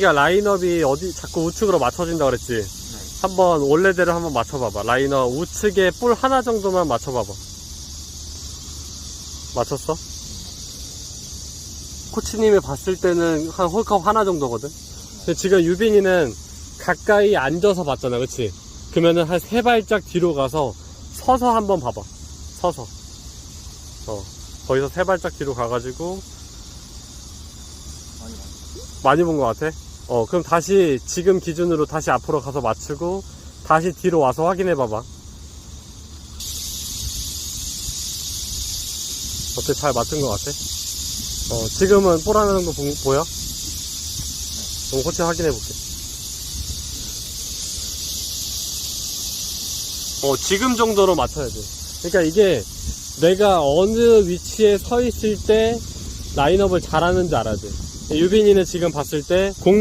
우리가 라인업이 어디 자꾸 우측으로 맞춰진다 그랬지? 한번 원래대로 한번 맞춰봐봐. 라인업 우측에 볼 하나 정도만 맞춰봐봐. 맞췄어? 코치님이 봤을 때는 한 홀컵 하나 정도거든? 근데 지금 유빈이는 가까이 앉아서 봤잖아, 그치? 그러면은 한 세 발짝 뒤로 가서 서서 한번 봐봐. 서서. 어. 거기서 세 발짝 뒤로 가가지고. 많이 본 것 같아? 어, 그럼 다시 지금 기준으로 다시 앞으로 가서 맞추고 다시 뒤로 와서 확인해 봐봐. 어때? 잘 맞춘 것 같아? 어, 지금은 볼 하나 정도 보, 보여? 그럼 코치 확인해 볼게. 어, 지금 정도로 맞춰야 돼. 그러니까 이게 내가 어느 위치에 서 있을 때 라인업을 잘하는지 알아야 돼. 유빈이는 지금 봤을 때 공,